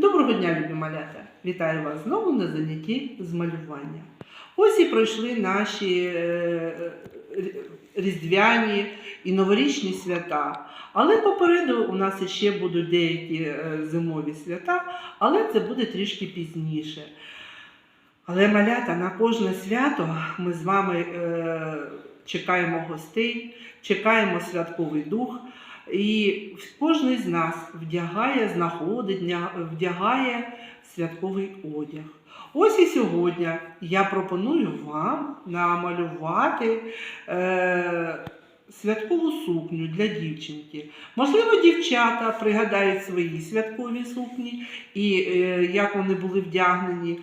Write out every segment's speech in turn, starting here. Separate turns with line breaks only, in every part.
Доброго дня, любі малята! Вітаю вас знову на занятті з малювання. Ось і пройшли наші е, різдвяні і новорічні свята. Але попереду у нас ще будуть деякі е, зимові свята, але це буде трішки пізніше. Але малята на кожне свято ми з вами е, чекаємо гостей, чекаємо святковий дух. І кожен з нас вдягає, знаходить, вдягає святковий одяг. Ось і сьогодні я пропоную вам намалювати е, святкову сукню для дівчинки. Можливо, дівчата пригадають свої святкові сукні і е, як вони були вдягнені.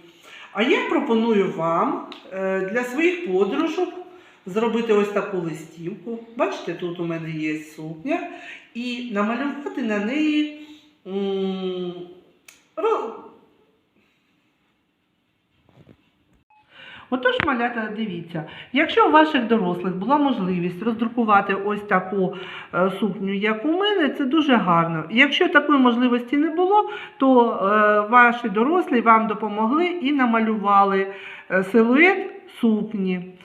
А я пропоную вам е, для своїх подружок зробити ось таку листівку. Бачите, тут у мене є сукня, і намалювати на неї. Отож, малята, дивіться, якщо у ваших дорослих була можливість роздрукувати ось таку е, сукню, як у мене, це дуже гарно. Якщо такої можливості не було, то е, ваші дорослі вам допомогли і намалювали е, силует сукні.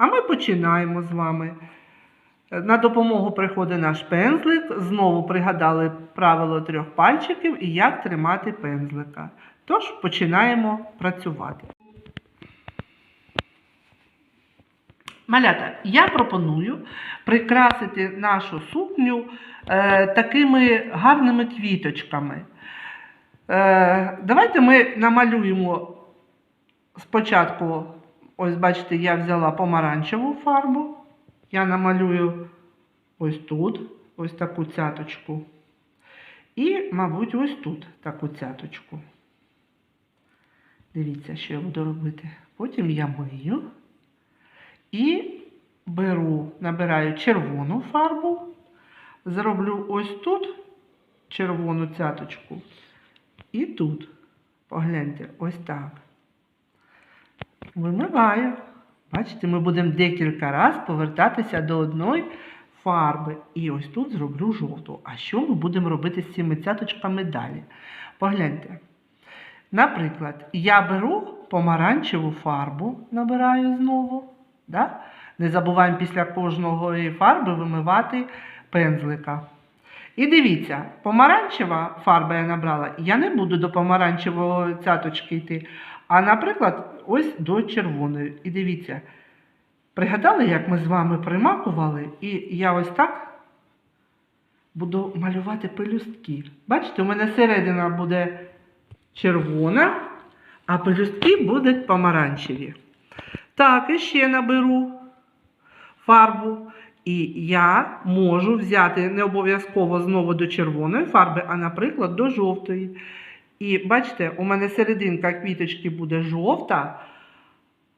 А ми починаємо з вами. На допомогу приходить наш пензлик. Знову пригадали правило трьох пальчиків і як тримати пензлика. Тож починаємо працювати. Малята, я пропоную прикрасити нашу сукню е, такими гарними квіточками. Е, давайте ми намалюємо спочатку, ось бачите, я взяла помаранчеву фарбу. Я намалюю ось тут ось таку цяточку. І, мабуть, ось тут таку цяточку. Дивіться, що я буду робити. Потім я мию. І беру, набираю червону фарбу, зроблю ось тут червону цяточку. І тут, погляньте, ось так. Вимиваю. Бачите, ми будемо декілька разів повертатися до одної фарби. І ось тут зроблю жовту. А що ми будемо робити з цими цяточками далі? Погляньте. Наприклад, я беру помаранчеву фарбу, набираю знову. Да? Не забуваємо після кожної фарби вимивати пензлика. І дивіться, помаранчева фарба я набрала, я не буду до помаранчевої цяточки йти, а, наприклад, ось до червоної. І дивіться, пригадали, як ми з вами примакували, і я ось так буду малювати пелюстки. Бачите, у мене середина буде червона, а пелюстки будуть помаранчеві. Так, і ще наберу фарбу. І я можу взяти не обов'язково знову до червоної фарби, а, наприклад, до жовтої. І бачите, у мене серединка квіточки буде жовта,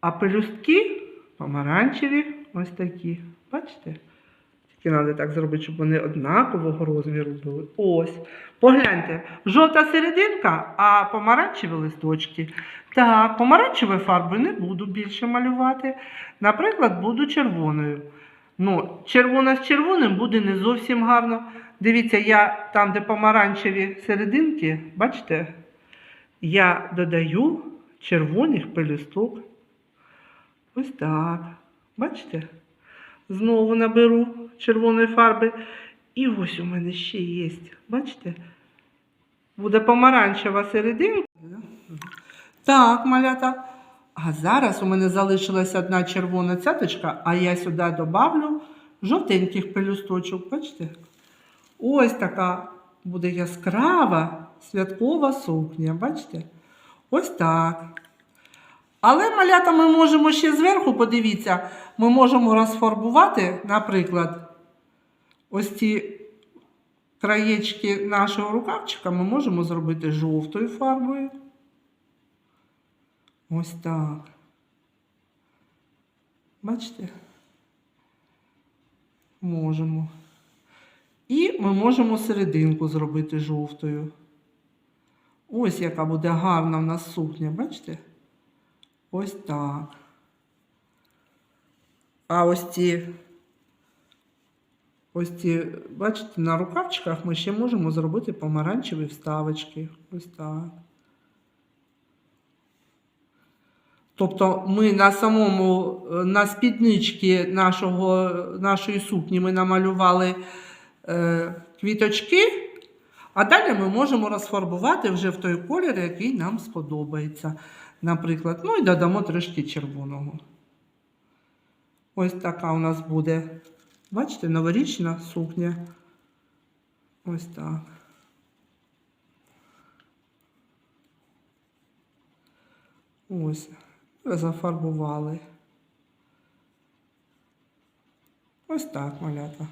а пелюстки помаранчеві ось такі. Бачите? Тільки треба так зробити, щоб вони однакового розміру були. Ось. Погляньте, жовта серединка, а помаранчеві листочки. Так, помаранчевою фарбою не буду більше малювати. Наприклад, буду червоною. Ну, червона з червоним буде не зовсім гарно. Дивіться, я там, де помаранчеві серединки, бачите, я додаю червоних пелюсток. Ось так. Бачите? Знову наберу червоної фарби. І ось у мене ще є. Бачите? Буде помаранчева серединка. Так, малята. А зараз у мене залишилась одна червона цяточка, а я сюди добавлю жовтеньких пелюсточок. Бачите? Ось така буде яскрава святкова сукня. Бачите? Ось так. Але малята ми можемо ще зверху, подивіться, ми можемо розфарбувати, наприклад, ось ці краєчки нашого рукавчика ми можемо зробити жовтою фарбою. Ось так. Бачите? Можемо. І ми можемо серединку зробити жовтою. Ось яка буде гарна в нас сукня, бачите? Ось так. А ось ці Ось ці, бачите, на рукавчиках ми ще можемо зробити помаранчеві вставочки. Ось так. Тобто ми на самому, е, на спідничці нашого, нашої сукні ми намалювали квіточки, а далі ми можемо розфарбувати вже в той колір, який нам сподобається. Наприклад, ну і додамо трішки червоного. Ось така у нас буде, бачите, новорічна сукня. Ось так. Ось, зафарбували. Ось так, малята.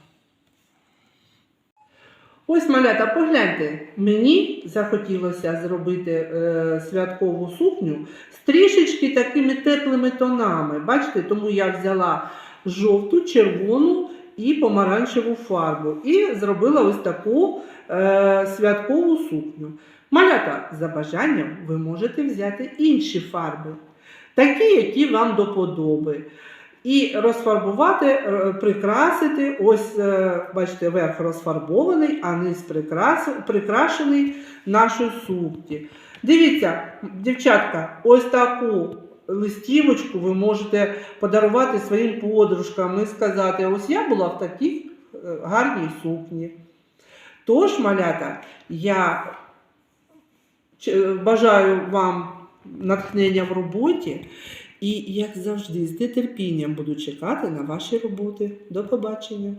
Ось, малята, погляньте, мені захотілося зробити е, святкову сукню з трішечки такими теплими тонами. Бачите, тому я взяла жовту, червону і помаранчеву фарбу. І зробила ось таку е, святкову сукню. Малята, за бажанням ви можете взяти інші фарби, такі, які вам до подоби. І розфарбувати, е, прикрасити. Ось, е, бачите, верх розфарбований, а низ прикрашений нашою сукні. Дивіться, дівчатка, ось таку листівочку ви можете подарувати своїм подружкам і сказати: ось я була в такій е, гарній сукні. Тож, малята, я Бажаю вам натхнення в роботі і, як завжди, з нетерпінням буду чекати на ваші роботи. До побачення!